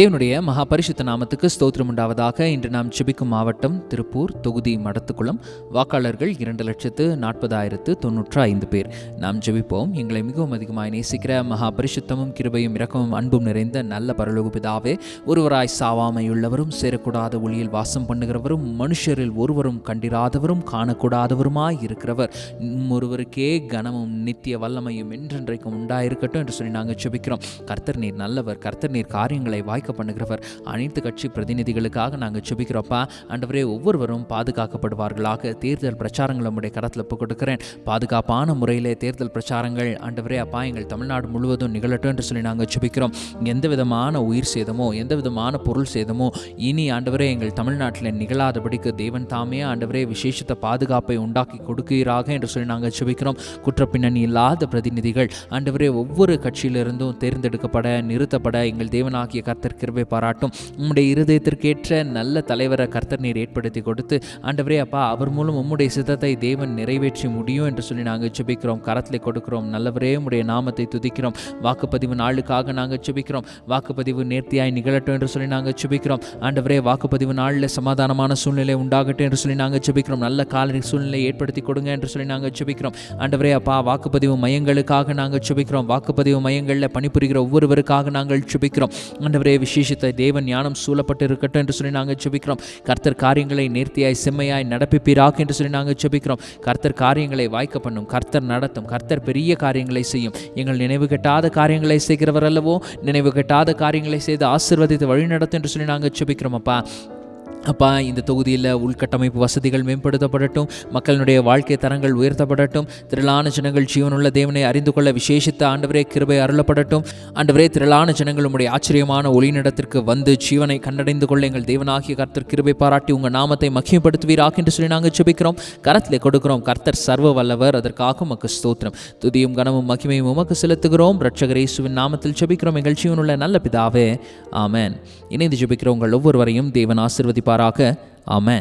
தேவனுடைய மகா பரிசுத்த நாமத்துக்கு ஸ்தோத்திரம் உண்டாவதாக. இன்று நாம் செபிக்கும் மாவட்டம் திருப்பூர் தொகுதி மடத்துக்குளம். வாக்காளர்கள் இரண்டு லட்சத்து நாற்பதாயிரத்து தொன்னூற்று ஐந்து பேர். நாம் ஜெபிப்போம். எங்களை மிகவும் அதிகமாக நேசிக்கிற மகா பரிசுத்தமும் கிருபையும் இரக்கமும் அன்பும் நிறைந்த நல்ல பரலோக பிதாவே ஒருவராய் சாவாமையுள்ளவரும் சேரக்கூடாத ஒளியில் வாசம் பண்ணுகிறவரும் மனுஷரில் ஒருவரும் கண்டிராதவரும் காணக்கூடாதவருமாய் இருக்கிறவர். ஒருவருக்கே கனமும் நித்திய வல்லமையும் என்றென்றைக்கும் உண்டாயிருக்கட்டும் என்று சொல்லி நாங்கள் ஜெபிக்கிறோம். கர்த்தர் நீர் நல்லவர். கர்த்தர் நீர் காரியங்களை வாய்க்க பண்ணுகிறவர். அனைத்து கட்சி பிரதிநிதிகளுக்காக நாங்கள் சுபிக்கிறோப்பா ஆண்டவரே ஒவ்வொருவரும் பாதுகாக்கப்படுவார்களாக. தேர்தல் பிரச்சாரங்கள் நம்முடைய கரத்தில் ஒப்புக் கொடுக்கிறேன். பாதுகாப்பான முறையிலே தேர்தல் பிரச்சாரங்கள் ஆண்டவரே அப்பா எங்கள் தமிழ்நாடு முழுவதும் நிகழட்டும் என்று சொல்லி நாங்கள் சுபிக்கிறோம் எந்த விதமான உயிர் சேதமோ எந்த விதமான பொருள் சேதமோ இனி ஆண்டவரே எங்கள் தமிழ்நாட்டில் நிகழாதபடிக்கு தேவன் தாமே ஆண்டவரே விசேஷத்த பாதுகாப்பை உண்டாக்கி கொடுக்கிறாக என்று சொல்லி நாங்கள் சுபிக்கிறோம் குற்றப்பின்னணி இல்லாத பிரதிநிதிகள் ஆண்டவரே ஒவ்வொரு கட்சியிலிருந்தும் தேர்ந்தெடுக்கப்பட நிறுத்தப்பட எங்கள் தேவனாகிய கர்த்தர் கிருபை பாராட்டும். உம்முடைய இருதயத்திற்கேற்ற நல்ல தலைவரை கர்த்தர் நீர் ஏற்படுத்தி கொடுத்து ஆண்டவரே அப்பா அவர் மூலம் உம்முடைய சித்தத்தை தேவன் நிறைவேற்றி முடியும் என்று சொல்லி நாங்கள் ஜெபிக்கிறோம். கரத்தில் கொடுக்கிறோம். நல்லவரே உம்முடைய நாமத்தை துதிக்கிறோம். வாக்குப்பதிவு நாளுக்காக நாங்கள் ஜெபிக்கிறோம். வாக்குப்பதிவு நேர்த்தியாய் நிகழட்டும் என்று சொல்லி நாங்கள் ஜெபிக்கிறோம். ஆண்டவரே வாக்குப்பதிவு நாளில் சமாதானமான சூழ்நிலை உண்டாகட்டும் என்று சொல்லி நாங்கள் ஜெபிக்கிறோம். நல்ல கால சூழ்நிலை ஏற்படுத்தி கொடுங்க என்று சொல்லி நாங்கள் ஜெபிக்கிறோம். ஆண்டவரே அப்பா வாக்குப்பதிவு மையங்களுக்காக நாங்கள் ஜெபிக்கிறோம். வாக்குப்பதிவு மையங்களில் பணிபுரிகிற ஒவ்வொருவருக்காக நாங்கள் ஜெபிக்கிறோம். ஆண்டவரே விசேஷத்தை தேவன் ஞானம் சூழப்பட்டு இருக்கட்டும் என்று சொல்லி நாங்கள் ஜெபிக்கிறோம். கர்த்தர் காரியங்களை நேர்த்தியாய் செம்மையாய் நடப்பிப்பீராக என்று சொல்லி நாங்கள் ஜெபிக்கிறோம். கர்த்தர் காரியங்களை வாய்க்க பண்ணும் கர்த்தர் நடத்தும் கர்த்தர் பெரிய காரியங்களை செய்யும். எங்கள் நினைவு கெட்டாத காரியங்களை செய்கிறவர் அல்லவோ நினைவு கெட்டாத காரியங்களை செய்து ஆசிர்வதித்து வழி நடத்தும் என்று சொல்லி நாங்கள் ஜெபிக்கிறோம் அப்பா. அப்பா இந்த தொகுதியில் உள்கட்டமைப்பு வசதிகள் மேம்படுத்தப்படட்டும் மக்களுடைய வாழ்க்கை தரங்கள் உயர்த்தப்படட்டும் திரளான ஜனங்கள் ஜீவனுள்ள தேவனை அறிந்து கொள்ள விசேஷித்த ஆண்டவரே கிருபை அருளப்படட்டும். ஆண்டவரே திரளான ஜனங்கள் உம்முடைய ஆச்சரியமான ஒளிநடத்திற்கு வந்து ஜீவனை கண்டடைந்து கொள்ள எங்கள் தேவனாகிய கர்த்தர் கிருபை பாராட்டி உங்கள் நாமத்தை மகிமைப்படுத்துவீராக என்று சொல்லி நாங்கள் ஜெபிக்கிறோம். கரத்தில் கொடுக்கிறோம் கர்த்தர் சர்வ வல்லவர் அதற்காக உமக்கு ஸ்தோத்திரம். துதியும் கனமும் மகிமையும் உமக்கு செலுத்துகிறோம். ரட்சகரேசுவின் நாமத்தில் ஜெபிக்கிறோம் எங்கள் ஜீவனுள்ள நல்ல பிதாவே. ஆமேன். இணைந்து ஜெபிக்கிறோம் உங்கள் ஒவ்வொருவரையும் தேவன் ஆசிர்வதிப்பாராக ஆமாம்